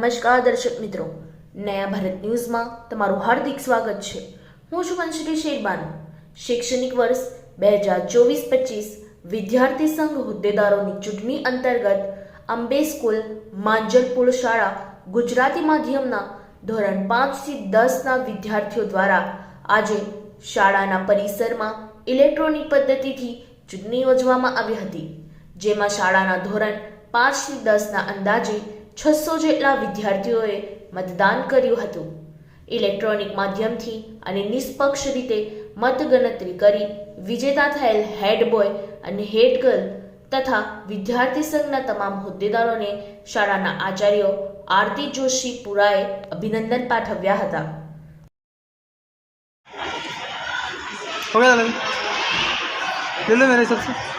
નમસ્કાર દર્શક મિત્રો. નયા ભારત ન્યૂઝમાં તમારું હાર્દિક સ્વાગત છે. હું છું વંશલી શેરબાનુ. શૈક્ષણિક વર્ષ બે હજાર ચોવીસ પચીસ વિદ્યાર્થી સંઘ હોદ્દેદારોની ચૂંટણી અંતર્ગત અંબે સ્કૂલ માંજલપુર શાળા, ગુજરાતી માધ્યમના ધોરણ પાંચથી દસના વિદ્યાર્થીઓ દ્વારા આજે શાળાના પરિસરમાં ઇલેક્ટ્રોનિક પદ્ધતિથી ચૂંટણી યોજવામાં આવી હતી. જેમાં શાળાના ધોરણ પાંચથી દસના અંદાજે છસો જેટલા વિદ્યાર્થીઓએ મતદાન કર્યું હતું ઇલેક્ટ્રોનિક માધ્યમથી અને નિષ્પક્ષ રીતે મતગણતરી કરી વિજેતા થયેલ હેડ બોય અને હેડ ગર્લ તથા વિદ્યાર્થી સંઘના તમામ હોદ્દેદારોને શાળાના આચાર્યો આરતી જોશી પુરાએ અભિનંદન પાઠવ્યા હતા हो गया दादा ले लो मेरे हिसाब से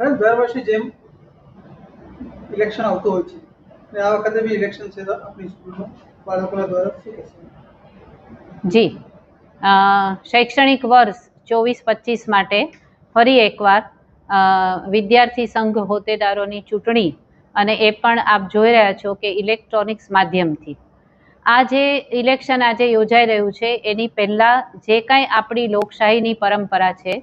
મેડમ દર વર્ષે જેમ ઇલેક્શન આવતું હોય છે અને આ વખતે બી ઇલેક્શન છે તો આપણી સ્કૂલમાં બાળકોના દ્વારા શું કહેશે? જી. શૈક્ષણિક વર્ષ ચોવીસ પચીસ માટે ફરી એકવાર વિદ્યાર્થી સંઘ હોદ્દેદારોની ચૂંટણી અને એ પણ આપ જોઈ રહ્યા છો કે ઇલેક્ટ્રોનિક્સ માધ્યમથી. આ જે ઇલેક્શન આજે યોજાઈ રહ્યું છે, એની પહેલાં જે કાંઈ આપણી લોકશાહીની પરંપરા છે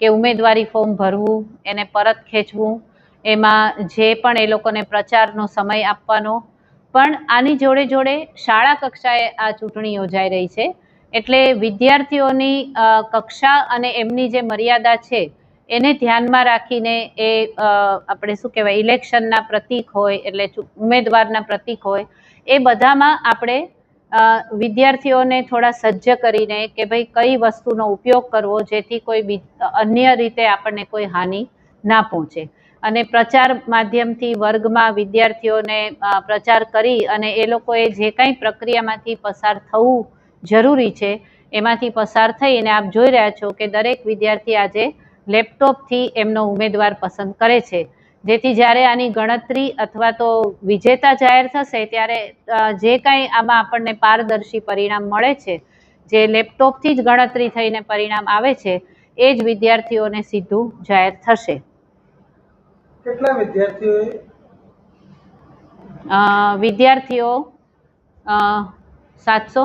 કે ઉમેદવારી ફોર્મ ભરવું, એને પરત ખેંચવું, એમાં જે પણ એ લોકોને પ્રચારનો સમય આપવાનો, પણ આની જોડે જોડે શાળા કક્ષાએ આ ચૂંટણી યોજાઈ રહી છે. એટલે વિદ્યાર્થીઓની કક્ષા અને એમની જે મર્યાદા છે, એને ધ્યાનમાં રાખીને એ આપણે શું કહેવાય, ઇલેક્શનના પ્રતીક હોય, એટલે ઉમેદવારના પ્રતીક હોય, એ બધામાં આપણે વિદ્યાર્થીઓને થોડા સજ્જ કરીને કે ભાઈ કઈ વસ્તુનો ઉપયોગ કરવો જેથી કોઈ અન્ય રીતે આપણને કોઈ હાનિ ના પહોંચે. અને પ્રચાર માધ્યમથી વર્ગમાં વિદ્યાર્થીઓને પ્રચાર કરી અને એ લોકોએ જે કાંઈ પ્રક્રિયામાંથી પસાર થવું જરૂરી છે. એમાંથી પસાર થઈ અને આપ જોઈ રહ્યા છો કે દરેક વિદ્યાર્થી આજે લેપટોપથી એમનો ઉમેદવાર પસંદ કરે છે. જેથી જ્યારે આની ગણતરી અથવા તો વિજેતા જાહેર થશે ત્યારે જે કાંઈ આમાં આપણને પારદર્શી પરિણામ મળે છે જે લેપટોપથી જ ગણતરી થઈને પરિણામ આવે છે એ જ વિદ્યાર્થીઓને સીધું જાહેર થશે. કેટલા વિદ્યાર્થીઓ વિદ્યાર્થીઓ સાતસો?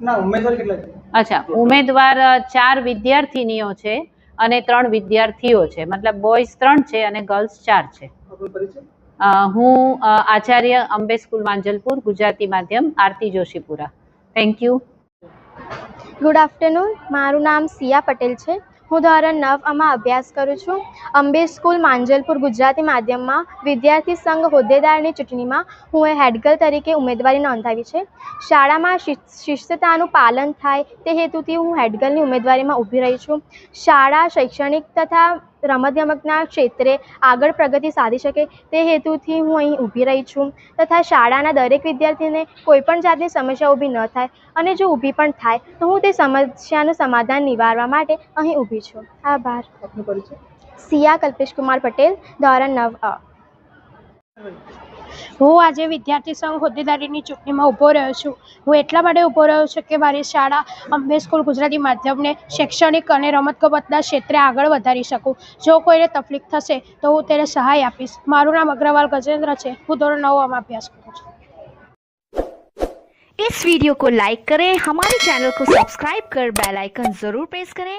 ના ઉમેદવાર કેટલા છે? અચ્છા ઉમેદવાર ચાર વિદ્યાર્થીનીઓ છે અને ત્રણ વિદ્યાર્થીઓ છે. મતલબ બોયઝ ત્રણ છે અને ગર્લ્સ ચાર છે. હું આચાર્ય અંબે સ્કૂલ માંજલપુર ગુજરાતી માધ્યમ Aarti Joshipura. Thank you good afternoon મારું નામ સિયા પટેલ છે. હું ધોરણ નવ આમાં અભ્યાસ કરું છું. અંબે સ્કૂલ માંજલપુર ગુજરાતી માધ્યમમાં વિદ્યાર્થી સંઘ હોદ્દેદારની ચૂંટણીમાં હું એ હેડગર્લ તરીકે ઉમેદવારી નોંધાવી છે. શાળામાં શિસ્ત- શિસ્તતાનું પાલન થાય તે હેતુથી હું હેડગર્લની ઉમેદવારીમાં ઊભી રહી છું. શાળા શૈક્ષણિક તથા રમતગમતના ક્ષેત્રે આગળ પ્રગતિ સાધી શકે તે હેતુથી હું અહીં ઊભી રહી છું. તથા શાળાના દરેક વિદ્યાર્થીને કોઈપણ જાતની સમસ્યા ઊભી ન થાય અને જો ઊભી પણ થાય તો હું તે સમસ્યાનું સમાધાન નિવારવા માટે અહીં ઊભી છું. આભાર. સિયા કલ્પેશ કુમાર પટેલ ધોરણ નવ અ. હું આજે વિદ્યાર્થી સંઘ હોદ્દેદારીની ચૂંટણીમાં ઊભો રહ્યો છું હું એટલા માટે ઊભો રહ્યો છું કે મારી શાળા અંબે સ્કૂલ ગુજરાતી માધ્યમને શૈક્ષણિક અને રમતગમતના ક્ષેત્રે આગળ વધારી શકું જો કોઈને તકલીફ થશે તો હું તેને સહાય આપીશ મારું નામ અગ્રવાલ ગજેન્દ્ર છે હું ધોરણ નવમાં અભ્યાસ કરું છું इस वीडियो को लाइक करें हमारे चैनल को सब्सक्राइब कर बेल आइकन जरूर प्रेस करें